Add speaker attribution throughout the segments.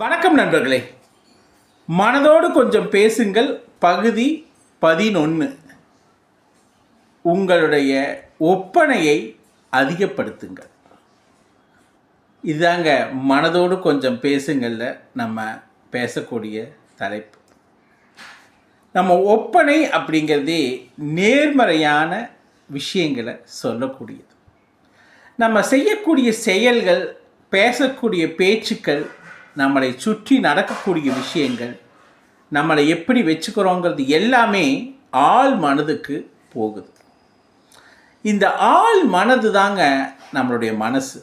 Speaker 1: வணக்கம் நண்பர்களே. மனதோடு கொஞ்சம் பேசுங்கள். பகுதி பதினொன்று உங்களுடைய ஒப்பனையை அதிகப்படுத்துங்கள். இதாங்க மனதோடு கொஞ்சம் பேசுங்கள்ல நம்ம பேசக்கூடிய தலைப்பு. நம்ம ஒப்பனை அப்படிங்கிறதே நேர்மறையான விஷயங்களை சொல்லக்கூடியது. நம்ம செய்யக்கூடிய செயல்கள் பேசக்கூடிய பேச்சுக்கள் நம்மளை சுற்றி நடக்கக்கூடிய விஷயங்கள் நம்மளை எப்படி வச்சுக்கிறோங்கிறது எல்லாமே ஆள் மனதுக்கு போகுது. இந்த ஆள் மனது தாங்க நம்மளுடைய மனசு.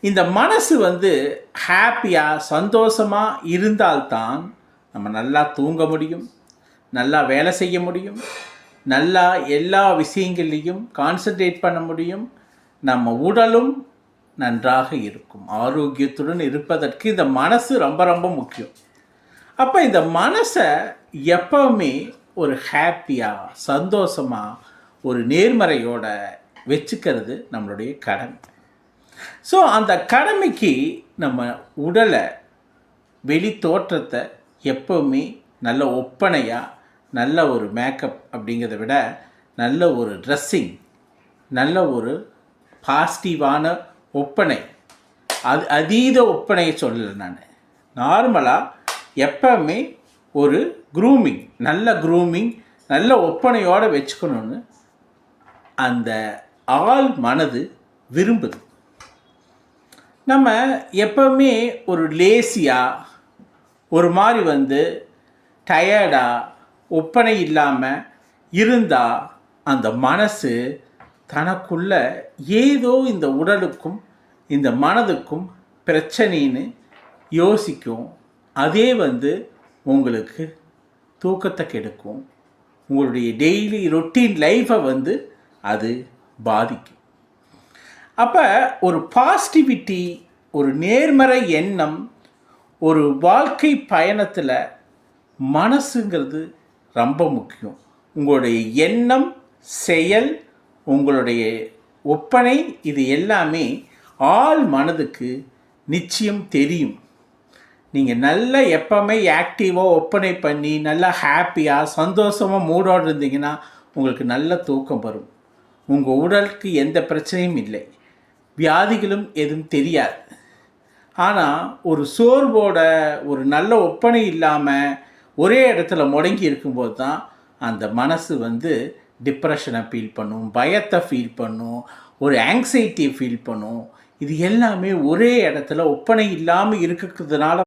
Speaker 1: இந்த மனசு வந்து ஹாப்பியாக சந்தோஷமாக இருந்தால்தான் நம்ம நல்லா தூங்க முடியும் நல்லா வேலை செய்ய முடியும் நல்லா எல்லா விஷயங்கள்லையும் கான்சன்ட்ரேட் பண்ண முடியும் நம்ம உடலும் நன்றாக இருக்கும். ஆரோக்கியத்துடன் இருப்பதற்கு இந்த மனசு ரொம்ப ரொம்ப முக்கியம். அப்போ இந்த மனசை எப்பவுமே ஒரு ஹாப்பியாக சந்தோஷமாக ஒரு நேர்மறையோட வச்சுக்கிறது நம்மளுடைய கடமை. ஸோ அந்த கடமைக்கு நம்ம உடலை வெளி தோற்றத்தை எப்பவுமே நல்ல ஒப்பனையாக நல்ல ஒரு மேக்கப் அப்படிங்கிறத விட நல்ல ஒரு ட்ரெஸ்ஸிங் நல்ல ஒரு பாசிட்டிவான ஒப்பனை. அது அதீத ஒப்பனையை சொல்லலை நான். நார்மலாக எப்பவுமே ஒரு க்ரூமிங் நல்ல க்ரூமிங் நல்ல ஒப்பனையோடு வச்சுக்கணும்னு அந்த ஆள் மனது விரும்புது. நம்ம எப்பவுமே ஒரு லேசியாக ஒரு மாதிரி வந்து டயர்டாக ஒப்பனை இல்லாமல் இருந்தால் அந்த மனசு தனக்குள்ள ஏதோ இந்த உடலுக்கும் இந்த மனதுக்கும் பிரச்சனைன்னு யோசிக்கும். அதே வந்து உங்களுக்கு தூக்கத்தை கெடுக்கும். உங்களுடைய டெய்லி ரொட்டீன் லைஃப்பை வந்து அது பாதிக்கும். அப்போ ஒரு பாசிட்டிவிட்டி ஒரு நேர்மறை எண்ணம் ஒரு வாழ்க்கை பயணத்தில் மனசுங்கிறது ரொம்ப முக்கியம். உங்களுடைய எண்ணம் செயல் உங்களுடைய ஒப்பனை இது எல்லாமே ஆள் மனதுக்கு நிச்சயம் தெரியும். நீங்கள் நல்லா எப்பவுமே ஆக்டிவாக ஒப்பனை பண்ணி நல்லா ஹாப்பியாக சந்தோஷமாக மூடோடு இருந்தீங்கன்னா உங்களுக்கு நல்ல தூக்கம் வரும். உங்கள் உடலுக்கு எந்த பிரச்சனையும் இல்லை. வியாதிகளும் எதுவும் தெரியாது. ஆனால் ஒரு சோர்வோட ஒரு நல்ல ஒப்பனை இல்லாமல் ஒரே இடத்துல முடங்கி இருக்கும்போது தான் அந்த மனசு வந்து டிப்ரெஷனை ஃபீல் பண்ணும் பயத்தை ஃபீல் பண்ணும் ஒரு ஆங்ஸைட்டியை ஃபீல் பண்ணும். இது எல்லாமே ஒரே இடத்துல ஒப்பனை இல்லாமல் இருக்கிறதுனால